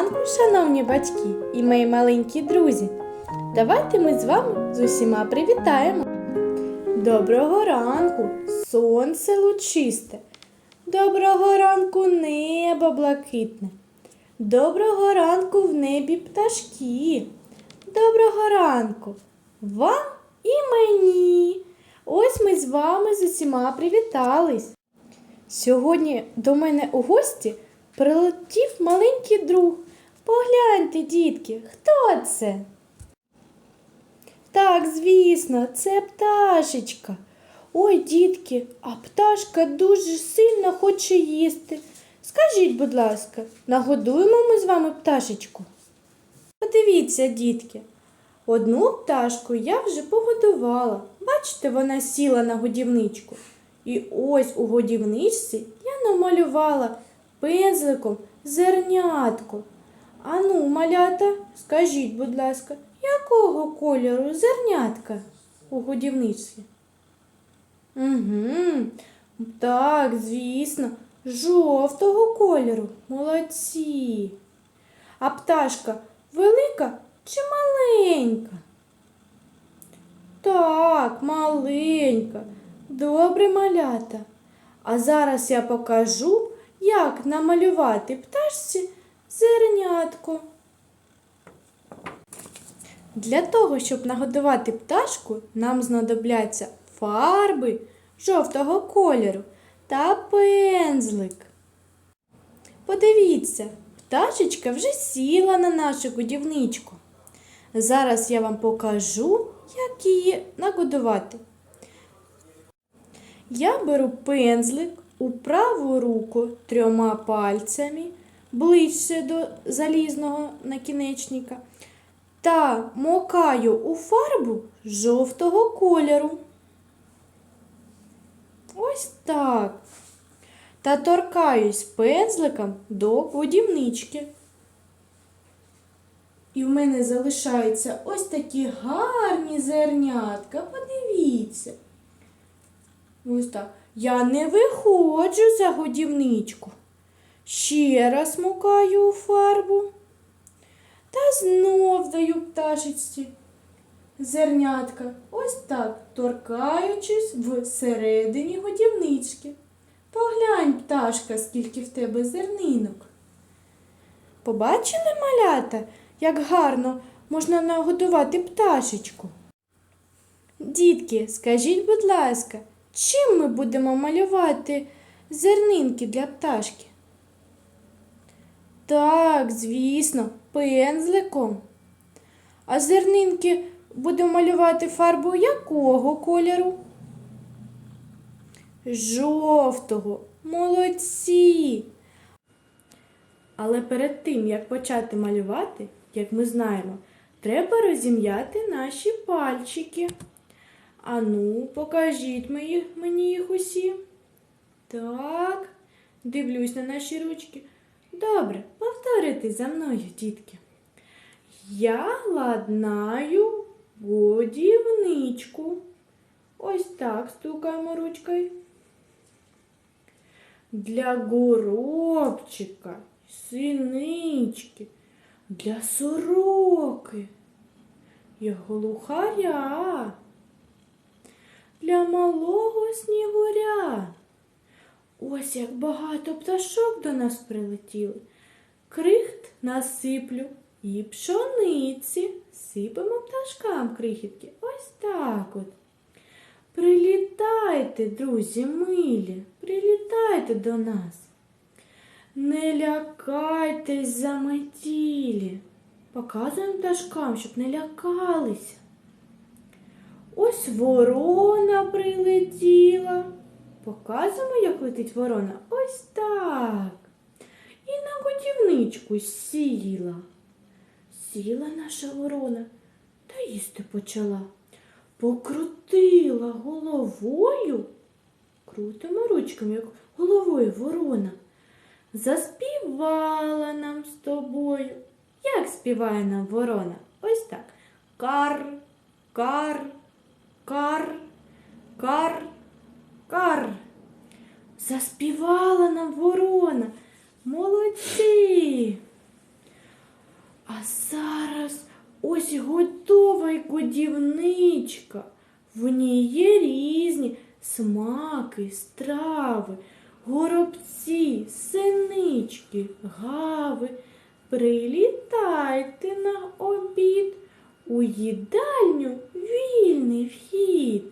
ранку, шановні батьки і мої маленькі друзі. Давайте ми з вами з усіма привітаємо. Доброго ранку, сонце лучисте. Доброго ранку, небо блакитне. Доброго ранку в небі пташки. Доброго ранку вам і мені. Ось ми з вами з усіма привітались. Сьогодні до мене у гості прилетів маленький друг. Погляньте, дітки, хто це? Так, звісно, це пташечка. Ой, дітки, а пташка дуже сильно хоче їсти. Скажіть, будь ласка, нагодуємо ми з вами пташечку? Подивіться, дітки, одну пташку я вже погодувала. Бачите, вона сіла на годівничку. І ось у годівничці я намалювала пензликом зернятко. Ану, малята, скажіть, будь ласка, якого кольору зернятка у годівничці? Угу, так, звісно, жовтого кольору. Молодці. А пташка велика чи маленька? Так, маленька. Добре малята. А зараз я покажу, як намалювати пташці зернятко. Для того, щоб нагодувати пташку, нам знадобляться фарби жовтого кольору та пензлик. Подивіться, пташечка вже сіла на нашу годівничку. Зараз я вам покажу, як її нагодувати. Я беру пензлик у праву руку трьома пальцями ближче до залізного накінечника та мокаю у фарбу жовтого кольору. Ось так. Та торкаюсь пензликом до годівнички. І в мене залишаються ось такі гарні зернятка. Подивіться. Ось так. Я не виходжу за годівничку. Ще раз мукаю у фарбу. Та знов даю пташечці зернятка. Ось так, торкаючись всередині годівнички. Поглянь, пташка, скільки в тебе зернинок. Побачили малята, як гарно можна нагодувати пташечку? Дітки, скажіть, будь ласка, чим ми будемо малювати зернинки для пташки? Так, звісно, пензликом. А зернинки будемо малювати фарбу якого кольору? Жовтого. Молодці. Але перед тим, як почати малювати, як ми знаємо, треба розім'яти наші пальчики. Ану, покажіть мені, їх усі. Так, дивлюсь на наші ручки. Добре, повторюйте за мною, дітки. Я ладнаю годівничку. Ось так стукаємо ручкою. Для горобчика, синички, для сороки і глухаря, для малого снігуря. Ось як багато пташок до нас прилетіли. Крихт насиплю і пшониці. Сипемо пташкам крихітки. Ось так от. Прилітайте, друзі милі, прилітайте до нас. Не лякайтесь заметілі. Показуємо пташкам, щоб не лякалися. Ось ворона прилетіла. Показуємо, як летить ворона. Ось так. І на годівничку сіла. Сіла наша ворона та їсти почала. Покрутила головою. Крутимо ручками, як головою ворона. Заспівала нам з тобою. Як співає нам ворона? Ось так. Кар, кар, кар, кар, кар. Заспівала нам ворона. Молодці. А зараз ось готова й годівничка. В ній є різні смаки, страви, горобці, синички, гави. Прилітайте на обід. У їдальню вільний вхід.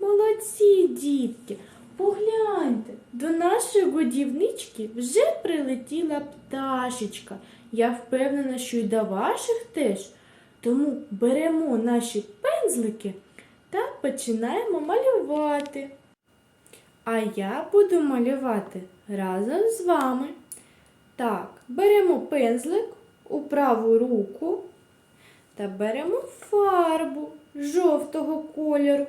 Молодці, дітки, погляньте, до нашої годівнички вже прилетіла пташечка. Я впевнена, що й до ваших теж. Тому беремо наші пензлики та починаємо малювати. А я буду малювати разом з вами. Так, беремо пензлик у праву руку та беремо фарбу жовтого кольору.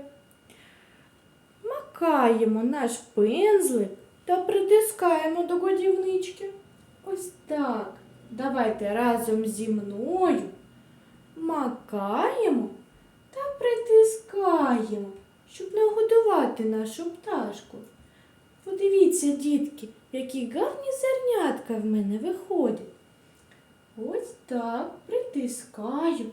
Макаємо наш пензлик та притискаємо до годівнички. Ось так. Давайте разом зі мною макаємо та притискаємо, щоб нагодувати нашу пташку. Подивіться, дітки, які гарні зернятка в мене виходять. Ось так притискаю.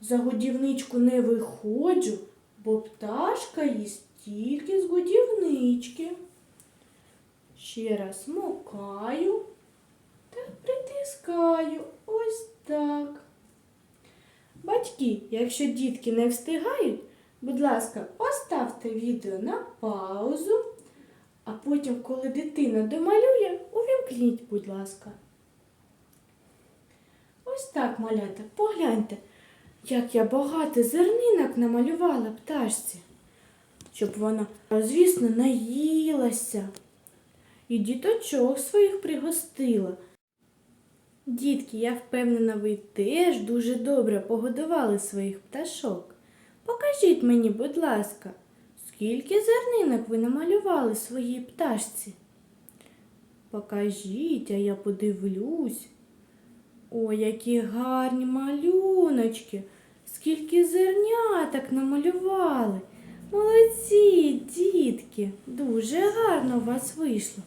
За годівничку не виходжу, бо пташка їсть тільки з годівнички. Ще раз мокаю та притискаю. Ось так. Батьки, якщо дітки не встигають, будь ласка, поставте відео на паузу, а потім, коли дитина домалює, увімкніть, будь ласка. Ось так, малята, погляньте, як я багато зернинок намалювала пташці, щоб вона, звісно, наїлася і діточок своїх пригостила. Дітки, я впевнена, ви теж дуже добре погодували своїх пташок. Покажіть мені, будь ласка, скільки зернинок ви намалювали своїй пташці? Покажіть, а я подивлюсь. Ой, які гарні малюночки, скільки зерняток намалювали. Молодці, дітки, дуже гарно у вас вийшло.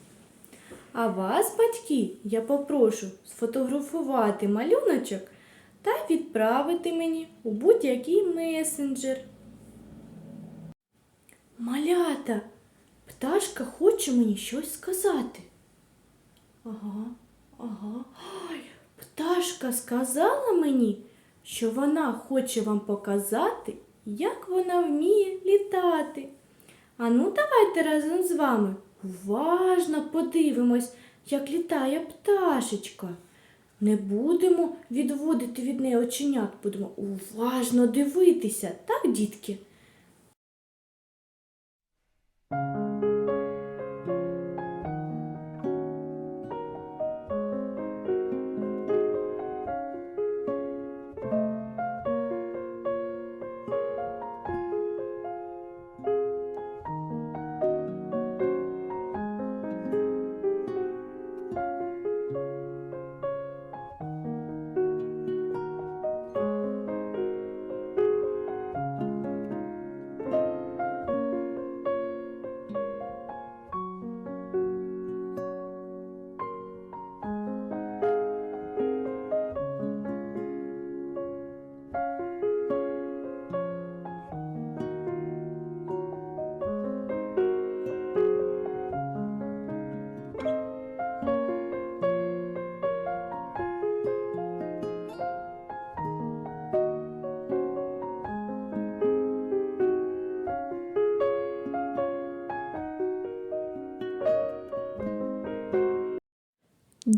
А вас, батьки, я попрошу сфотографувати малюночок та відправити мені у будь-який месенджер. Малята, пташка хоче мені щось сказати. Ага, ага. Ай, пташка сказала мені, що вона хоче вам показати, як вона вміє літати. А ну давайте разом з вами уважно подивимось, як літає пташечка. Не будемо відводити від неї оченят, будемо уважно дивитися, так, дітки?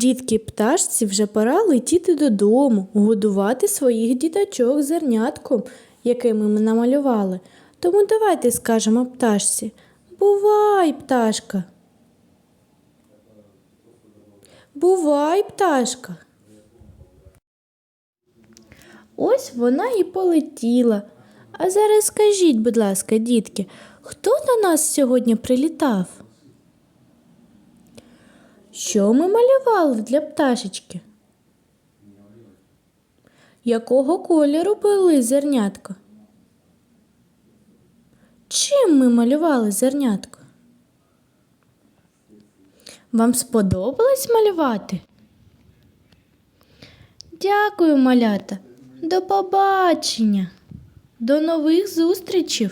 Дітки пташці вже пора летіти додому, годувати своїх діточок зернятком, яке ми намалювали. Тому давайте скажемо пташці Бувай, пташка. Бувай, пташка. Ось вона і полетіла. А зараз скажіть, будь ласка, дітки, хто до нас сьогодні прилітав? Що ми малювали для пташечки? Якого кольору були зернятка? Чим ми малювали зернятко? Вам сподобалось малювати? Дякую, малята. До побачення. До нових зустрічей.